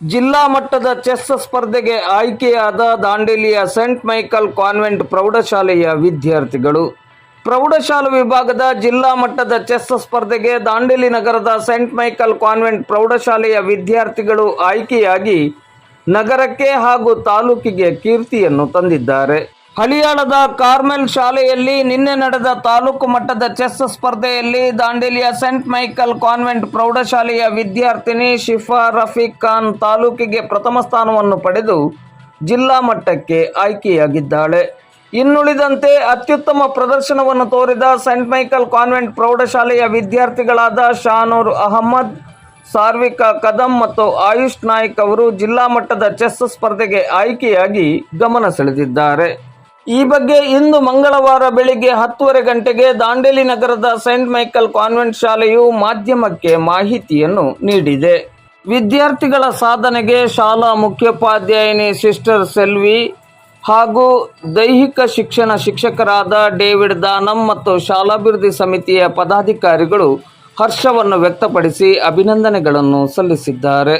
ಜಿಲ್ಲಾ ಮಟ್ಟದ ಚೆಸ್ ಸ್ಪರ್ಧೆಗೆ ಆಯ್ಕೆಯಾದ ದಾಂಡೇಲಿಯ ಸೆಂಟ್ ಮೈಕಲ್ ಕಾನ್ವೆಂಟ್ ಪ್ರೌಢಶಾಲೆಯ ವಿದ್ಯಾರ್ಥಿಗಳು. ಪ್ರೌಢಶಾಲಾ ವಿಭಾಗದ ಜಿಲ್ಲಾ ಮಟ್ಟದ ಚೆಸ್ ಸ್ಪರ್ಧೆಗೆ ದಾಂಡೇಲಿ ನಗರದ ಸೆಂಟ್ ಮೈಕಲ್ ಕಾನ್ವೆಂಟ್ ಪ್ರೌಢಶಾಲೆಯ ವಿದ್ಯಾರ್ಥಿಗಳು ಆಯ್ಕೆಯಾಗಿ ನಗರಕ್ಕೆ ಹಾಗೂ ತಾಲೂಕಿಗೆ ಕೀರ್ತಿಯನ್ನು ತಂದಿದ್ದಾರೆ. ಹಳಿಯಾಳದ ಕಾರ್ಮೆಲ್ ಶಾಲೆಯಲ್ಲಿ ನಿನ್ನೆ ನಡೆದ ತಾಲೂಕು ಮಟ್ಟದ ಚೆಸ್ ಸ್ಪರ್ಧೆಯಲ್ಲಿ ದಾಂಡೇಲಿಯ ಸೆಂಟ್ ಮೈಕಲ್ ಕಾನ್ವೆಂಟ್ ಪ್ರೌಢಶಾಲೆಯ ವಿದ್ಯಾರ್ಥಿನಿ ಶಿಫಾ ರಫೀಕ್ ಖಾನ್ ತಾಲೂಕಿಗೆ ಪ್ರಥಮ ಸ್ಥಾನವನ್ನು ಪಡೆದು ಜಿಲ್ಲಾ ಮಟ್ಟಕ್ಕೆ ಆಯ್ಕೆಯಾಗಿದ್ದಾಳೆ. ಇನ್ನುಳಿದಂತೆ ಅತ್ಯುತ್ತಮ ಪ್ರದರ್ಶನವನ್ನು ತೋರಿದ ಸೆಂಟ್ ಮೈಕಲ್ ಕಾನ್ವೆಂಟ್ ಪ್ರೌಢಶಾಲೆಯ ವಿದ್ಯಾರ್ಥಿಗಳಾದ ಶಾನೂರ್ ಅಹಮ್ಮದ್, ಸಾರ್ವಿಕ ಕದಂ ಮತ್ತು ಆಯುಷ್ ನಾಯ್ಕ್ ಅವರು ಜಿಲ್ಲಾ ಮಟ್ಟದ ಚೆಸ್ ಸ್ಪರ್ಧೆಗೆ ಆಯ್ಕೆಯಾಗಿ ಗಮನ ಸೆಳೆದಿದ್ದಾರೆ. ಈ ಬಗ್ಗೆ ಇಂದು ಮಂಗಳವಾರ ಬೆಳಿಗ್ಗೆ ಹತ್ತುವರೆ ಗಂಟೆಗೆ ದಾಂಡೇಲಿ ನಗರದ ಸೈಂಟ್ ಮೈಕಲ್ ಕಾನ್ವೆಂಟ್ ಶಾಲೆಯು ಮಾಧ್ಯಮಕ್ಕೆ ಮಾಹಿತಿಯನ್ನು ನೀಡಿದೆ. ವಿದ್ಯಾರ್ಥಿಗಳ ಸಾಧನೆಗೆ ಶಾಲಾ ಮುಖ್ಯೋಪಾಧ್ಯಾಯಿನಿ ಸಿಸ್ಟರ್ ಸೆಲ್ವಿ ಹಾಗೂ ದೈಹಿಕ ಶಿಕ್ಷಣ ಶಿಕ್ಷಕರಾದ ಡೇವಿಡ್ ದಾನಂ ಮತ್ತು ಶಾಲಾಭಿವೃದ್ಧಿ ಸಮಿತಿಯ ಪದಾಧಿಕಾರಿಗಳು ಹರ್ಷವನ್ನು ವ್ಯಕ್ತಪಡಿಸಿ ಅಭಿನಂದನೆಗಳನ್ನು ಸಲ್ಲಿಸಿದ್ದಾರೆ.